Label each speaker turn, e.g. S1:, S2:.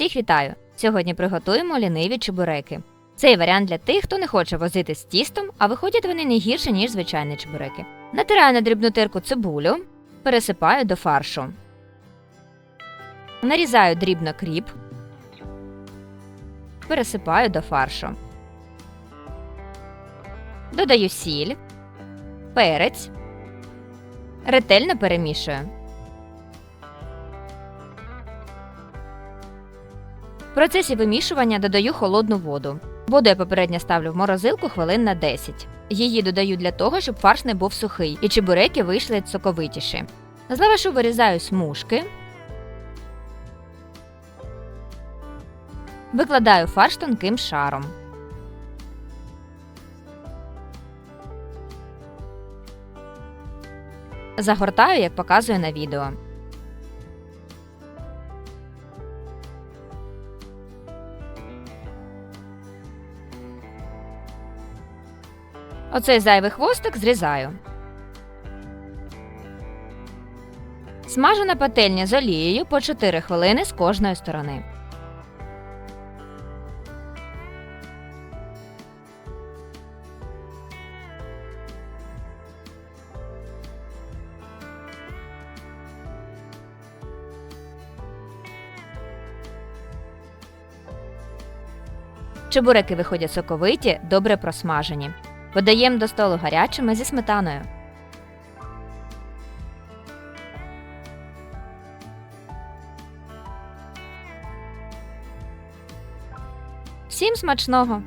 S1: Всіх вітаю! Сьогодні приготуємо ліниві чебуреки. Цей варіант для тих, хто не хоче возити з тістом, а виходять вони не гірше, ніж звичайні чебуреки. Натираю на дрібну тирку цибулю, пересипаю до фаршу. Нарізаю дрібно кріп, пересипаю до фаршу. Додаю сіль, перець, ретельно перемішую. В процесі вимішування додаю холодну воду. Воду я попередньо ставлю в морозилку хвилин на 10. Її додаю для того, щоб фарш не був сухий і чебуреки вийшли соковитіші. З лавашу вирізаю смужки. Викладаю фарш тонким шаром. Загортаю, як показую на відео. Оцей зайвий хвостик зрізаю. Смажу на пательні з олією по 4 хвилини з кожної сторони. Чебуреки виходять соковиті, добре просмажені. Подаємо до столу гарячими зі сметаною. Всім смачного!